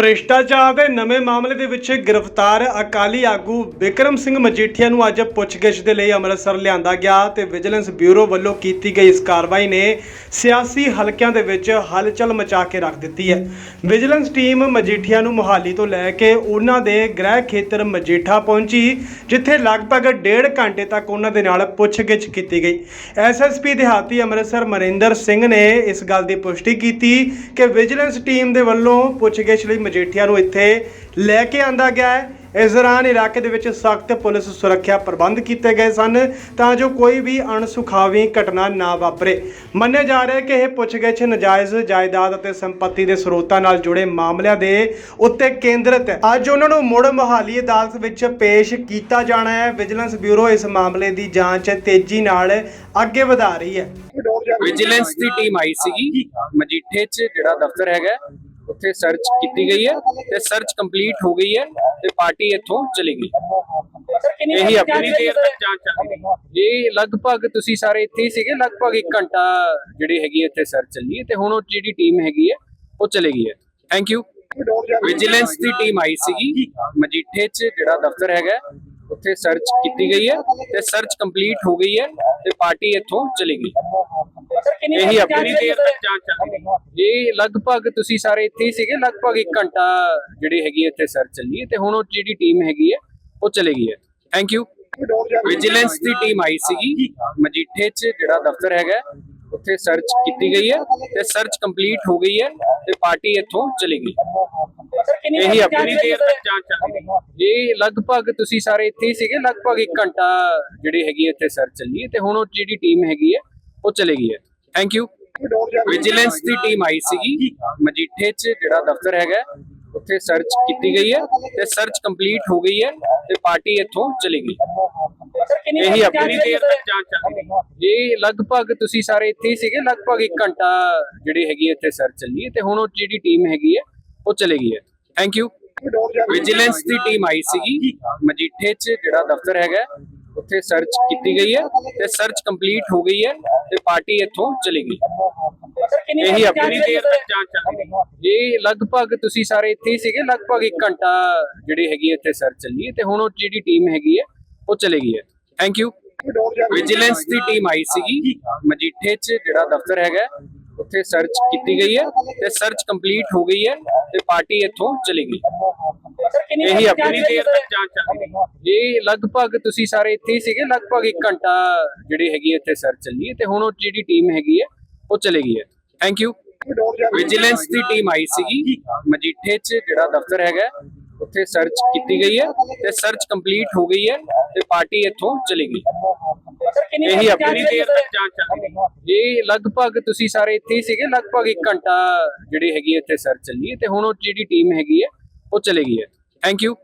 ਭ੍ਰਿਸ਼ਟਾਚਾਰ ਦੇ ਨਵੇਂ ਮਾਮਲੇ ਦੇ ਵਿੱਚ ਗ੍ਰਿਫਤਾਰ ਅਕਾਲੀ ਆਗੂ ਵਿਕਰਮ ਸਿੰਘ ਮਜੀਠੀਆ ਨੂੰ ਅੱਜ ਪੁੱਛਗਿੱਛ ਦੇ ਲਈ ਅੰਮ੍ਰਿਤਸਰ ਲਿਆਂਦਾ ਗਿਆ ਤੇ ਵਿਜੀਲੈਂਸ ਬਿਊਰੋ ਵੱਲੋਂ ਕੀਤੀ ਗਈ ਇਸ ਕਾਰਵਾਈ ਨੇ ਸਿਆਸੀ ਹਲਕਿਆਂ ਦੇ ਵਿੱਚ ਹਲਚਲ ਮਚਾ ਕੇ ਰੱਖ ਦਿੱਤੀ ਹੈ। ਵਿਜੀਲੈਂਸ ਟੀਮ ਮਜੀਠੀਆ ਨੂੰ ਮੁਹਾਲੀ ਤੋਂ ਲੈ ਕੇ ਉਹਨਾਂ ਦੇ ਗ੍ਰਹਿ ਖੇਤਰ ਮਜੀਠਾ ਪਹੁੰਚੀ, ਜਿੱਥੇ ਲਗਭਗ ਡੇਢ ਘੰਟੇ ਤੱਕ ਉਹਨਾਂ ਦੇ ਨਾਲ ਪੁੱਛਗਿੱਛ ਕੀਤੀ ਗਈ। ਐਸਐਸਪੀ ਦਿਹਾਤੀ ਅੰਮ੍ਰਿਤਸਰ ਮਨਿੰਦਰ ਸਿੰਘ ਨੇ ਇਸ ਗੱਲ ਦੀ ਪੁਸ਼ਟੀ ਕੀਤੀ ਕਿ ਵਿਜੀਲੈਂਸ ਟੀਮ ਦੇ ਵੱਲੋਂ ਪੁੱਛਗਿੱਛ ਲਈ ਮਜੀਠੀਆ ਨੂੰ ਇੱਥੇ ਲੈ ਕੇ ਆਂਦਾ ਗਿਆ ਹੈ। ਇਸ ਦੌਰਾਨ ਇਲਾਕੇ ਦੇ ਵਿੱਚ ਸਖਤ ਪੁਲਿਸ ਸੁਰੱਖਿਆ ਪ੍ਰਬੰਧ ਕੀਤੇ ਗਏ ਸਨ ਤਾਂ ਜੋ ਕੋਈ ਵੀ ਅਣਸੁਖਾਵੀ ਘਟਨਾ ਨਾ ਵਾਪਰੇ। ਮੰਨਿਆ ਜਾ ਰਿਹਾ ਹੈ ਕਿ ਇਹ ਪੁੱਛਗਿੱਛ ਨਜਾਇਜ਼ ਜਾਇਦਾਦ ਅਤੇ ਸੰਪત્ਤੀ ਦੇ ਸਰੋਤਾਂ ਨਾਲ ਜੁੜੇ ਮਾਮਲਿਆਂ ਦੇ ਉੱਤੇ ਕੇਂਦਰਿਤ ਹੈ। ਅੱਜ ਉਹਨਾਂ ਨੂੰ ਮੁੜ ਮੋਹਾਲੀ ਅਦਾਲਤ ਵਿੱਚ ਪੇਸ਼ ਕੀਤਾ ਜਾਣਾ ਹੈ। ਵਿਜੀਲੈਂਸ ਬਿਊਰੋ ਇਸ ਮਾਮਲੇ ਦੀ ਜਾਂਚ ਤੇਜ਼ੀ ਨਾਲ ਅੱਗੇ ਵਧਾ ਰਹੀ ਹੈ। ਵਿਜੀਲੈਂਸ ਦੀ ਟੀਮ ਆਈ ਸੀਗੀ। ਮਜੀਠੇ 'ਚ ਜਿਹੜਾ ਦਫ਼ਤਰ ਹੈਗਾ ਉੱਥੇ ਸਰਚ ਕੀਤੀ ਗਈ ਹੈ ਤੇ ਸਰਚ ਕੰਪਲੀਟ ਹੋ ਗਈ ਹੈ ਤੇ ਪਾਰਟੀ ਇੱਥੋਂ ਚਲੀ ਗਈ। ਇਹੀ ਆਪਣੀ ਦੇਰ ਤੱਕ ਜਾਂਚ ਚੱਲ ਰਹੀ। ਇਹ ਲਗਭਗ ਤੁਸੀਂ ਸਾਰੇ ਇੱਥੇ ਹੀ ਸੀਗੇ ਲਗਭਗ 1 ਘੰਟਾ ਜਿਹੜੀ ਹੈਗੀ ਇੱਥੇ ਸਰਚ ਚੱਲੀ ਹੈ ਤੇ ਹੁਣ ਉਹ ਜਿਹੜੀ ਟੀਮ ਹੈਗੀ ਹੈ ਉਹ ਚਲੇ ਗਈ ਹੈ। ਥੈਂਕ ਯੂ ਵਿਜੀਲੈਂਸ ਦੀ ਟੀਮ ਆਈ ਸੀਗੀ। ਮਜੀਠੇ 'ਚ ਜਿਹੜਾ ਦਫ਼ਤਰ ਹੈਗਾ ਉੱਥੇ ਸਰਚ ਕੀਤੀ ਗਈ ਹੈ ਤੇ ਸਰਚ ਕੰਪਲੀਟ ਹੋ ਗਈ ਹੈ ਤੇ ਪਾਰਟੀ ਇੱਥੋਂ ਚਲੀ ਗਈ। ਇਹੀ ਆਪਣੀ ਦੇਰ ਤੱਕ ਜਾਂਚ ਚੱਲ ਇਹ ਲਗਭਗ ਤੁਸੀਂ ਸਾਰੇ ਇੱਥੇ ਹੀ ਸੀਗੇ ਲਗਭਗ 1 ਘੰਟਾ ਜਿਹੜੀ ਹੈਗੀ ਇੱਥੇ ਸਰਚ ਚੱਲੀ ਤੇ ਹੁਣ ਉਹ ਜਿਹੜੀ ਟੀਮ ਹੈਗੀ ਹੈ ਉਹ ਚਲੇ ਗਈ ਹੈ। ਥੈਂਕ ਯੂ ਵਿਜੀਲੈਂਸ ਦੀ ਟੀਮ ਆਈ ਸੀਗੀ। ਮਜੀਠੇ 'ਚ ਜਿਹੜਾ ਦਫ਼ਤਰ ਹੈਗਾ ਉੱਥੇ ਸਰਚ ਕੀਤੀ ਗਈ ਹੈ ਤੇ ਸਰਚ ਕੰਪਲੀਟ ਹੋ ਗਈ ਹੈ ਤੇ ਪਾਰਟੀ ਇੱਥੋਂ ਚਲੀ ਗਈ। ਇਹੀ ਆਪਣੀ ਦੇਰ ਤੱਕ ਜਾਂਚ ਚੱਲ ਰਹੀ ਇਹ ਲਗਭਗ ਤੁਸੀਂ ਸਾਰੇ ਇੱਥੇ ਹੀ ਸੀਗੇ ਲਗਭਗ 1 ਘੰਟਾ ਜਿਹੜੀ ਹੈਗੀ ਇੱਥੇ ਸਰਚ ਚੱਲੀ ਤੇ ਹੁਣ ਉਹ ਜਿਹੜੀ ਟੀਮ ਹੈਗੀ ਹੈ ਉਹ ਚਲੇ ਗਈ ਹੈ। ਥੈਂਕ ਯੂ ਵਿਜੀਲੈਂਸ ਦੀ ਟੀਮ ਆਈ ਸੀਗੀ। ਮਜੀਠੇ 'ਚ ਜਿਹੜਾ ਦਫ਼ਤਰ ਹੈਗਾ ਉੱਥੇ ਸਰਚ ਕੀਤੀ ਗਈ ਹੈ ਤੇ ਸਰਚ ਕੰਪਲੀਟ ਹੋ ਗਈ ਹੈ ਤੇ ਪਾਰਟੀ ਇੱਥੋਂ ਚਲੀ ਗਈ। ਇਹੀ ਆਪਣੀ ਦੇਰ ਤੱਕ ਜਾਂਚ ਚੱਲ ਰਹੀ ਇਹ ਲਗਭਗ ਤੁਸੀਂ ਸਾਰੇ ਇੱਥੇ ਹੀ ਸੀਗੇ ਲਗਭਗ 1 ਘੰਟਾ ਜਿਹੜੀ ਹੈਗੀ ਹੈ ਇੱਥੇ ਸਰਚ ਚੱਲੀ ਹੈ ਤੇ ਹੁਣ ਉਹ ਜਿਹੜੀ ਟੀਮ ਹੈਗੀ ਹੈ ਉਹ ਚਲੇ ਗਈ ਹੈ। ਥੈਂਕ ਯੂ ਵਿਜੀਲੈਂਸ ਦੀ ਟੀਮ ਆਈ ਸੀਗੀ। ਮਜੀਠੇ 'ਚ ਜਿਹੜਾ ਦਫ਼ਤਰ ਹੈਗਾ ਉੱਥੇ ਸਰਚ ਕੀਤੀ ਗਈ ਹੈ ਤੇ ਸਰਚ ਕੰਪਲੀਟ ਹੋ ਗਈ ਹੈ ਤੇ ਪਾਰਟੀ ਇੱਥੋਂ ਚਲੀ ਗਈ। ਇਹੀ ਆਪਣੀ ਦੇਰ ਤੱਕ ਜਾਂਚ ਚੱਲ ਰਹੀ ਇਹ ਲਗਭਗ ਤੁਸੀਂ ਸਾਰੇ ਇੱਥੇ ਹੀ ਸੀਗੇ ਲਗਭਗ 1 ਘੰਟਾ ਜਿਹੜੀ ਹੈਗੀ ਇੱਥੇ ਸਰਚ ਚੱਲੀ ਹੈ ਤੇ ਹੁਣ ਉਹ ਜਿਹੜੀ ਟੀਮ ਹੈਗੀ ਹੈ ਉਹ ਚਲੇ ਗਈ ਹੈ। ਥੈਂਕ ਯੂ ਵਿਜੀਲੈਂਸ ਦੀ ਟੀਮ ਆਈ ਸੀਗੀ ਮਜੀਠੇ 'ਚ ਜਿਹੜਾ ਦਫ਼ਤਰ ਹੈਗਾ ਉੱਥੇ ਸਰਚ ਕੀਤੀ ਗਈ ਹੈ ਤੇ ਸਰਚ ਕੰਪਲੀਟ ਹੋ ਗਈ ਹੈ ਤੇ ਪਾਰਟੀ ਇੱਥੋਂ ਚਲੀ ਗਈ। ਇਹੀ ਆਪਣੀ ਦੇਰ ਤੱਕ ਜਾਂਚ ਚੱਲ ਰਹੀ ਇਹ ਲਗਭਗ ਤੁਸੀਂ ਸਾਰੇ ਇੱਥੇ ਹੀ ਸੀਗੇ ਲਗਭਗ 1 ਘੰਟਾ ਜਿਹੜੀ ਹੈਗੀ ਇੱਥੇ ਸਰਚ ਚੱਲੀ ਹੈ ਤੇ ਹੁਣ ਉਹ ਜਿਹੜੀ ਟੀਮ ਹੈਗੀ ਹੈ ਉਹ ਚਲੇ ਗਈ ਹੈ। ਥੈਂਕ ਯੂ ਵਿਜੀਲੈਂਸ ਦੀ ਟੀਮ ਆਈ ਸੀਗੀ। ਮਜੀਠੇ 'ਚ ਜਿਹੜਾ ਦਫ਼ਤਰ ਹੈਗਾ ਉੱਥੇ ਸਰਚ ਕੀਤੀ ਗਈ ਹੈ ਤੇ ਸਰਚ ਕੰਪਲੀਟ ਹੋ ਗਈ ਹੈ ਤੇ ਪਾਰਟੀ ਇੱਥੋਂ ਚਲੀ ਗਈ। ਇਹੀ ਆਪਣੀ ਦੇਰ ਤੱਕ ਜਾਂਚ ਚੱਲ ਰਹੀ ਇਹ ਲਗਭਗ ਤੁਸੀਂ ਸਾਰੇ ਇੱਥੇ ਹੀ ਸੀਗੇ ਲਗਭਗ 1 ਘੰਟਾ ਜਿਹੜੀ ਹੈਗੀ ਇੱਥੇ ਸਰਚ ਚੱਲੀ ਹੈ ਤੇ ਹੁਣ ਉਹ ਜਿਹੜੀ ਟੀਮ ਹੈਗੀ ਹੈ ਉਹ ਚਲੇ ਗਈ ਹੈ। Thank you